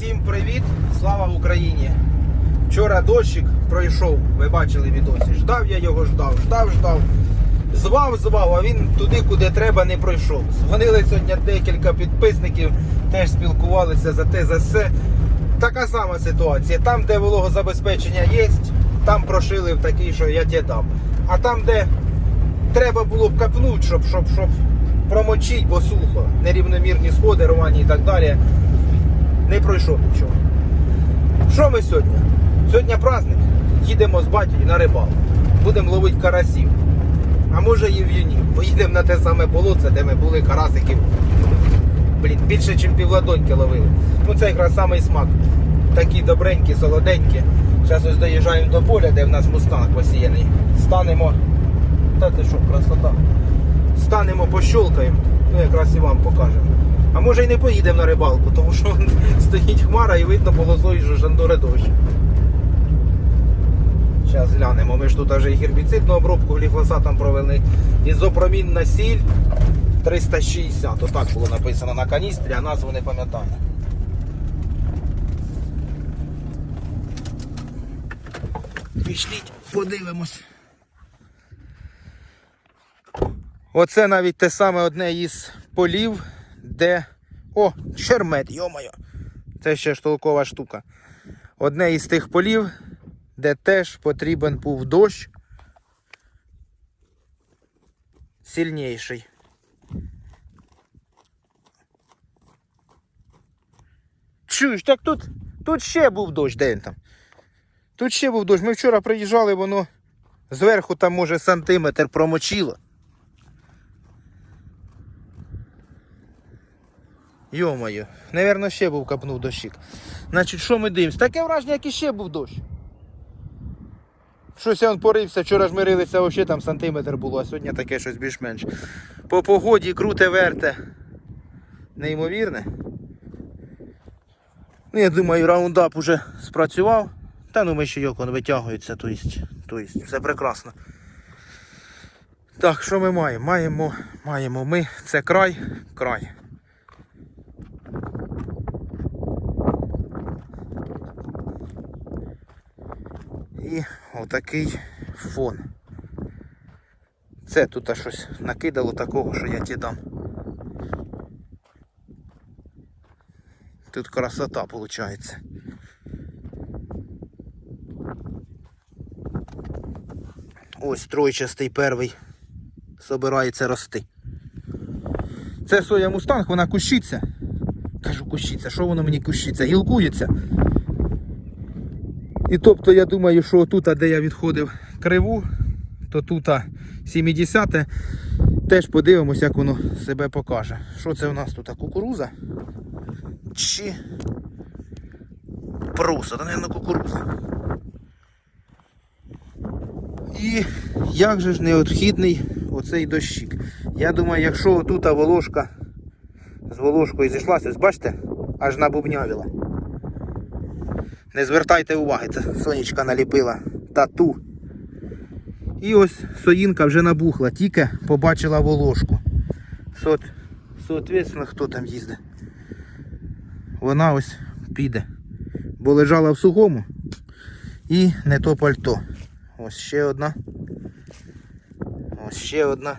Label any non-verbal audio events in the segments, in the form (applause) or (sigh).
Всім привіт! Слава Україні! Вчора дощик пройшов, ви бачили відосі. Ждав я його, ждав, ждав, ждав. Звав, звав, а він туди, куди треба, не пройшов. Дзвонили сьогодні декілька підписників, теж спілкувалися за те, за все. Така сама ситуація. Там, де вологозабезпечення є, там прошили в такий, що я тебе дам. А там, де треба було б капнути, щоб, щоб, щоб промочити, бо сухо, нерівномірні сходи, рвані і так далі, не пройшов нічого. Що ми сьогодні? Сьогодні праздник. Їдемо з батьком на рибалку. Будемо ловити карасів. А може і в'юнів. Поїдемо на те саме болоце, де ми були карасиків. Блін, більше, ніж півладоньки ловили. Ну це якраз самий смак. Такі добренькі, солоденькі. Зараз ось доїжджаємо до поля, де в нас мустанг посіяний. Станемо. Та ти що, красота. Станемо, пощолкаємо. Ну якраз і вам покажемо. А може й не поїдемо на рибалку, тому що (laughs) стоїть хмара і видно полосою, що жандуре дощ. Зараз глянемо. Ми ж тут вже і гербіцидну обробку гліфосатом провели. Ізопромінна сіль 360. Отак було написано на каністрі, а назву не пам'ятаю. Пішліть, подивимось. Оце навіть те саме одне із полів, де. О, шермет, йомайо. Це ще ж толкова штука. Одне із тих полів, де теж потрібен був дощ. Сильніший. Чуєш, так тут, тут ще був дощ, де він там? Тут ще був дощ. Ми вчора приїжджали, воно зверху там може сантиметр промочило. Йо-моє, Навірно, ще був капнув дощик. Значить, що ми дивимося? Таке враження, як і ще був дощ. Щось я порився, вчора ж мирилися, взагалі там сантиметр було, а сьогодні таке щось більш-менш. По погоді круте верте. Неймовірне. Ну, я думаю, раундап уже спрацював. Та ну ми ще йок, він витягується, то есть, то все прекрасно. Так, що ми маємо? Маємо, маємо ми, це край, край. І отакий фон. Це тут щось накидало такого, що я ті дам. Тут красота виходить. Ось тройчастий перший собирається рости. Це соя мустанг, вона кущиться. Кажу, кущиться, що воно мені кущиться? Гілкується. І тобто я думаю, що тут, де я відходив криву, то тут 70 теж подивимось, як воно себе покаже. Що це у нас тут? Кукуруза? Чи пруса, та не кукуруза. І як же ж необхідний оцей дощик. Я думаю, якщо тут волошка з волошкою зійшлася, бачите, аж набубнявіла. Не звертайте уваги, це сонечка наліпила тату. І ось соїнка вже набухла, тільки побачила волошку. Сот, соответственно, хто там їздить? Вона ось піде. Бо лежала в сухому і не то пальто. Ось ще одна. Ось ще одна.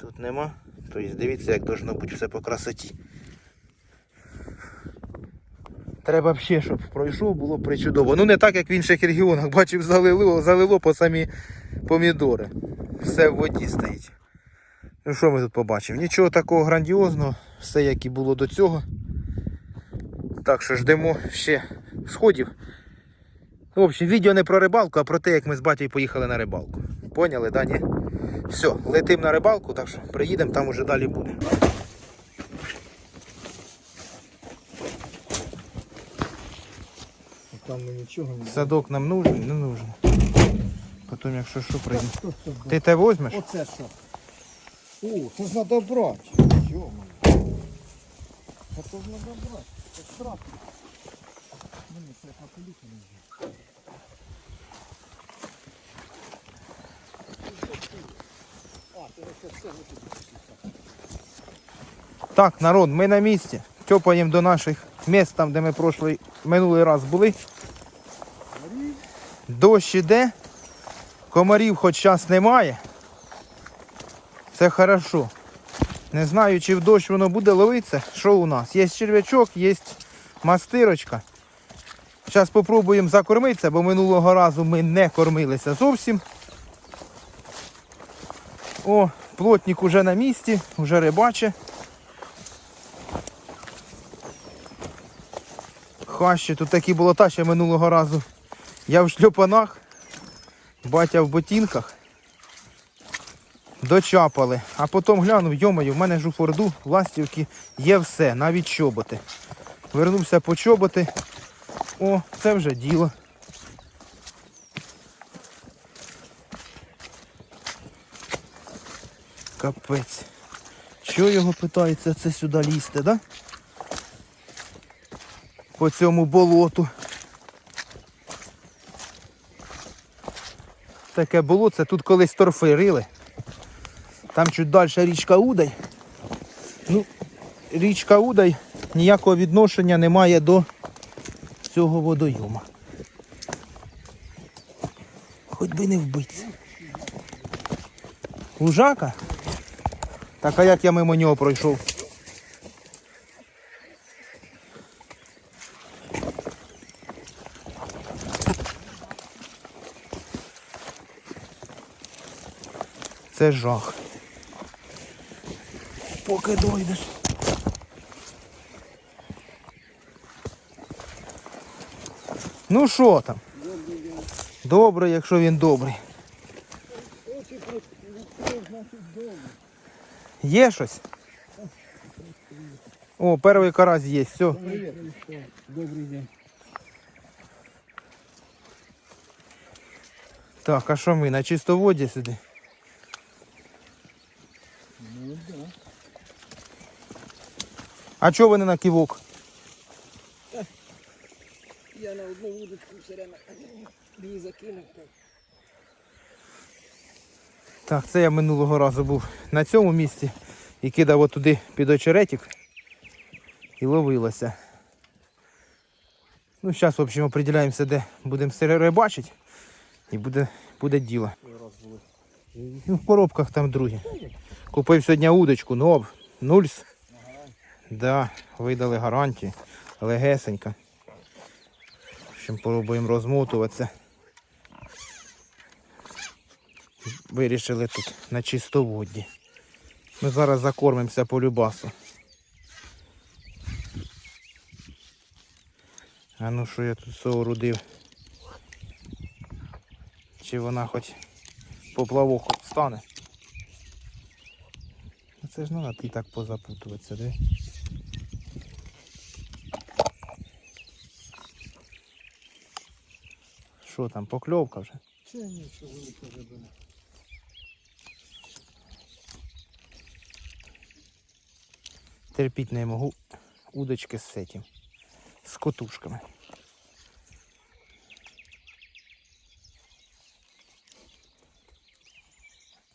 Тут нема. Тобто дивіться, як должно бути все по красоті. Треба ще, щоб пройшов, було причудово. Ну не так, як в інших регіонах. Бачив, залило, залило по самі помідори. Все в воді стоїть. Ну що ми тут побачимо? Нічого такого грандіозного, все як і було до цього. Так що ждемо ще сходів. В общем, відео не про рибалку, а про те, як ми з батьком поїхали на рибалку. Поняли, Дані? Все, летим на рибалку, так що приїдемо, там уже далі буде. Там ми нічого не Садок нам нужен, не нужен. Потім, якщо що, прийде. Це? Ти те возьмеш? Оце що? О, це ж треба брати. Це ж треба брати. Це страх. Мені це на не. А, ти. Так, народ, ми на місці. тьопаємо до наших міст, там, де ми прошлий, минулий раз були. Дощ іде, комарів хоч час немає. Це хорошо. Не знаю, чи в дощ воно буде ловитися. Що у нас? Є черв'ячок, є мастирочка. Зараз спробуємо закормитися, бо минулого разу ми не кормилися зовсім. О, плотник уже на місці, вже рибаче. Хащі, тут такі болота ще минулого разу. Я в шльопанах, батя в ботинках. Дочапали. А потім глянув, йомаю, в мене ж у форду ластівки є все, навіть чоботи. Вернувся по чоботи. О, це вже діло. Капець. Що його питається це сюди лізти, да? По цьому болоту. Таке болото, це тут колись торфи рили. Там чуть далі річка Удай. Ну, річка Удай ніякого відношення не має до цього водойома. Хоч би не вбитися. Лужака? Так а як я мимо нього пройшов? Це жах. Поки дойдеш. Ну що там? Добре, якщо він добрий. Є щось? О, перший карась є, все. Добрий день. Так, а що ми на чистоводі сюди? Ну да. А чого ви не на ківок? Я на одну вудочку все время дві закинув. так. Так, це я минулого разу був на цьому місці і кидав отуди під очеретик і ловилося. Ну, зараз, в общем, определяємося, де будемо рибачити і буде, буде діло. Ну, в коробках там другі. Купив сьогодні удочку, нов, нульс. Да, видали гарантію. Легесенька. В общем, пробуємо розмотуватися. Вирішили тут на чистоводді. Ми зараз закормимося по любасу. А ну що я тут соорудив? Чи вона хоч поплавок стане? Ну, Це ж треба ти так позапутуватися, де? Що там, покльовка вже? Це ні, що велика рибина. Терпіть не можу удочки з цим, з котушками.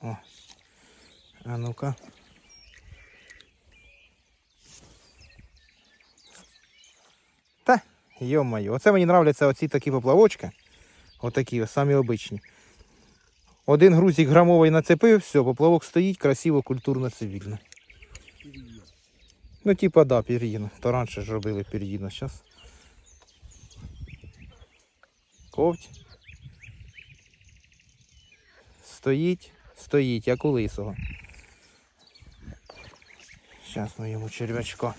О, а ну-ка. Та, йо-моє, оце мені нравляться оці такі поплавочки. Отакі, самі обичні. Один грузик грамовий нацепив, все, поплавок стоїть, красиво, культурно, цивільно. Ну, типа, да, пір'їну. То раніше ж робили пір'їну, зараз. Ковть. Стоїть, стоїть, як у лисого. Зараз ми йому черв'ячка.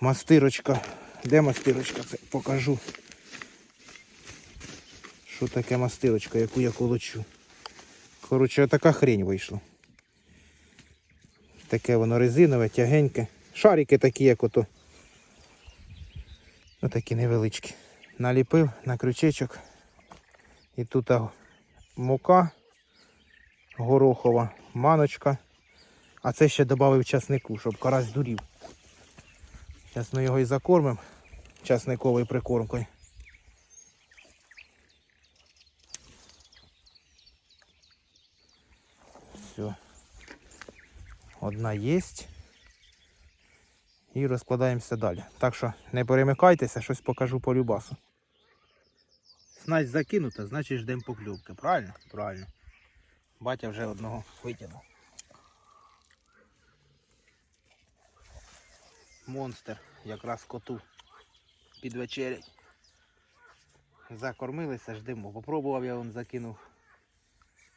Мастирочка. Де мастирочка? Це покажу. Що таке мастирочка, яку я колочу. Коротше, така хрень вийшла. Таке воно резинове, тягеньке. Шарики такі, як ото. Ну такі невеличкі. Наліпив на крючечок. І тут мука горохова, маночка. А це ще додав часнику, щоб карась дурів. Зараз ми його і закормимо часниковою прикормкою. Одна єсть. І розкладаємося далі. Так що не перемикайтеся, щось покажу по любасу. Снасть закинута, значить ждемо покльовки. Правильно? Правильно. Батя вже одного витягнув. Монстр якраз коту під вечерять. Закормилися, ждемо. Попробував я он закинув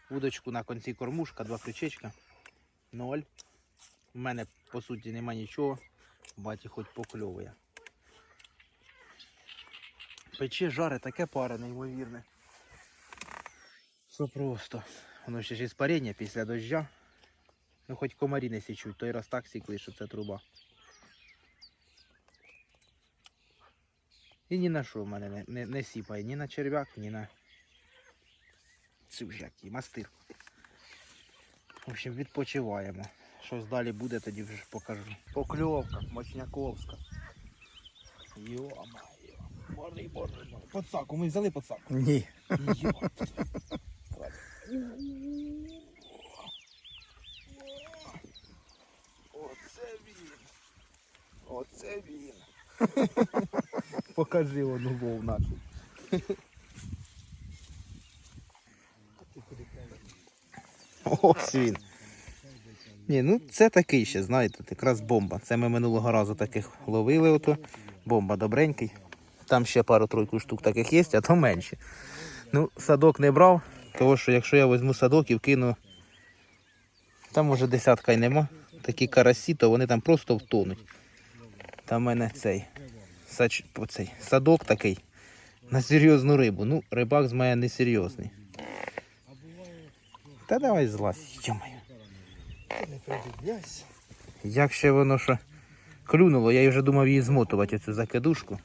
удочку на конці кормушка, два крючечка. Ноль. У мене по суті нема нічого. Баті хоч покльовує. Пече, жаре, таке паре неймовірне. Що просто. Воно ще ж іспарення після дождя. Ну хоч комарі не січуть, той раз так сікли, що це труба. І ні на що в мене не, не, не сіпає, ні на черв'як, ні на цю ж як мастир. В общем, відпочиваємо. Щось далі буде, тоді вже покажу. Покльовка, мочняковська. Йо-моє. Боже, боже, боже. Подсаку, ми взяли подсаку. Ні. Йо. Оце він. Оце він. Покажи воно вов нашу. Ось він. Ні, ну це такий ще, знаєте, якраз бомба. Це ми минулого разу таких ловили ото. Бомба добренький. Там ще пару-тройку штук таких є, а то менше. Ну, садок не брав, тому що якщо я візьму садок і вкину, там може десятка й нема. Такі карасі, то вони там просто втонуть. Там в мене цей, сач, цей садок такий на серйозну рибу. Ну, рибак з мене не серйозний. Та давай злазь, йомаю. Як ще воно що клюнуло, я вже думав її змотувати цю закидушку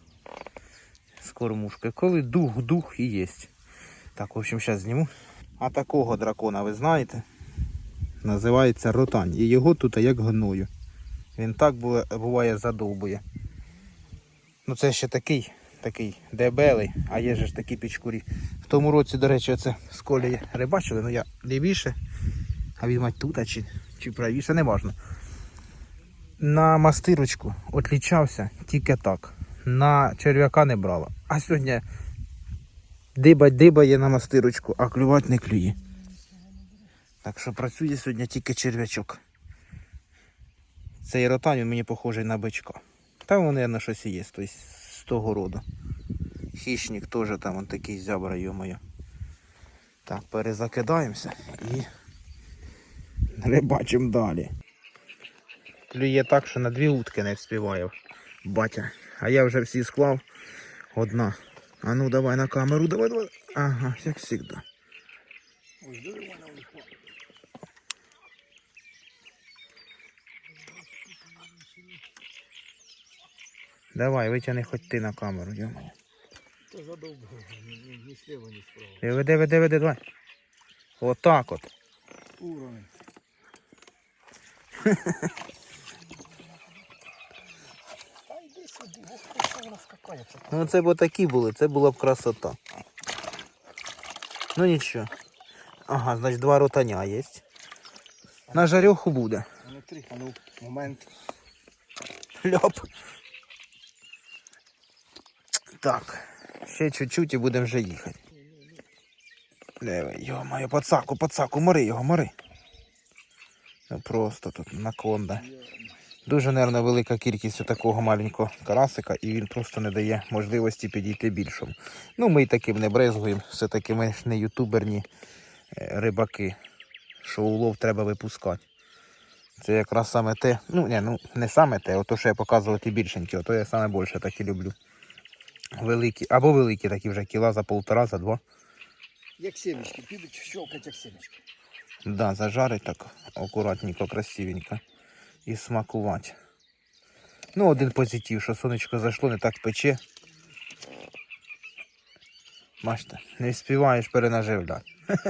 з кормушки. Коли дух, дух і єсть. Так, в общем, зараз зніму. А такого дракона, ви знаєте? Називається ротань. І його тут як гною. Він так буває, задовбує. Ну це ще такий, такий дебелий, а є ж такі пічкурі. В тому році, до речі, оце з колії рибачили, ну я лівіше, а він мать тут, а чи, чи правіше, не важно. На мастирочку отлічався тільки так. На черв'яка не брала. А сьогодні дибать дибає на мастирочку, а клювати не клює. Так що працює сьогодні тільки черв'ячок. Цей ротань мені похожий на бичка. Та вони на щось є, з того роду. Хищник теж там он такий зябра, йо-моє. Так, перезакидаємося і рибачимо далі. Клює так, що на дві утки не вспіває батя. А я вже всі склав. Одна. А ну давай на камеру, давай, давай. Ага, як завжди. Давай, витягни хоч ти на камеру, йомаю. Та задовбав, ні, ні, ні сліва, ні справа. Диви, диви, диви, диви, давай. Отак от. Уровень. Та йди сюди, ось що вона скакає. Це Ну це б такі були, це була б красота. Ну нічого. Ага, значить два ротаня є. На жарьоху буде. а ну, момент. Ляп. Так. Ще чуть-чуть і будемо вже їхати. Диви, йо-моє, пацаку, пацаку, мори його, мори. Ну просто тут наконда. Дуже, мабуть, велика кількість такого маленького карасика, і він просто не дає можливості підійти більшому. Ну, ми й таким не брезгуємо. Все-таки ми ж не ютуберні е, рибаки, що улов треба випускати. Це якраз саме те, ну не, ну не саме те, ото що я показувати більшенькі, ото я саме більше такі люблю. Великі, або великі такі вже кіла за полтора, за два. Як сімечки, підуть щелкать як сімечки. Да, зажарить так акуратненько, красивенько. І смакувати. Ну, один позитив, що сонечко зайшло, не так пече. Бачите, не співаєш перенаживляти. (laughs)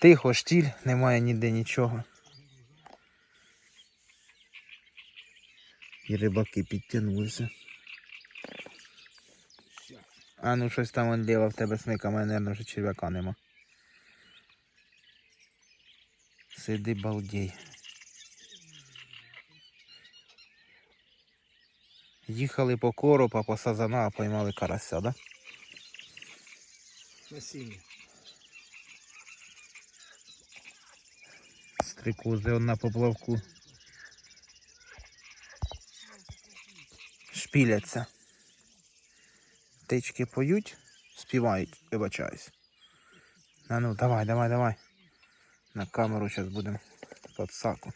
Тихо, штіль, немає ніде нічого. І рибаки підтягнулися. А ну щось там он ліво в тебе смика, мене, мабуть, вже черв'яка нема. Сиди балдей. Їхали по коропа, по сазана, а поймали карася, да? Насіння. Стрикози он на поплавку. Шпіляться. Птички поють, співають, вибачаюсь. А ну, давай, давай, давай. На камеру зараз будемо подсаку.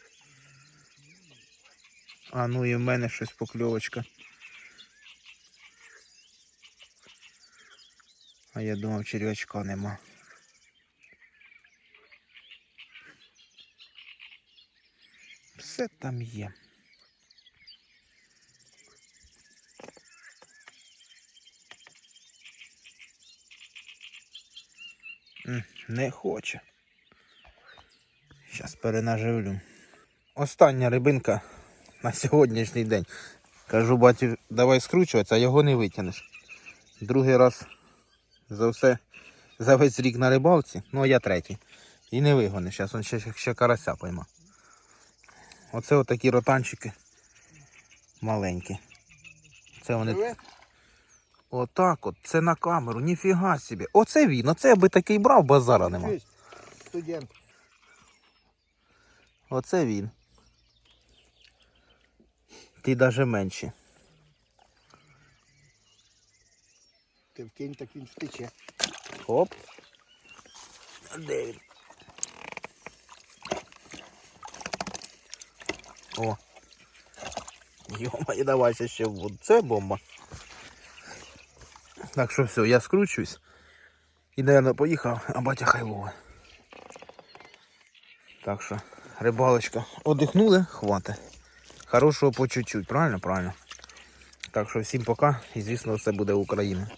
А ну і в мене щось покльовочка. А я думав, черв'ячка нема. Все там є. Не хоче. Зараз перенаживлю. Остання рибинка на сьогоднішній день. Кажу, батю, давай скручуватися, а його не витягнеш. Другий раз за все, за весь рік на рибалці, ну а я третій. І не вигониш. Зараз він ще, ще карася пойма. Оце отакі ротанчики маленькі. Це вони. Отак от, це на камеру, ніфіга собі. Оце він, оце я би такий брав, базара нема. Студент. Оце він. Ті даже менші. Ти вкинь, так він втече. Оп. Де він? О. Йома, давай ще ще в воду. Це бомба. Так що все, я скручуюсь. І, наверное, поїхав, а батя хай ловить. Так що, рибалочка. Одихнули, хватить. Хорошого по чуть-чуть, правильно? Правильно. Так що всім пока і звісно все буде Україна.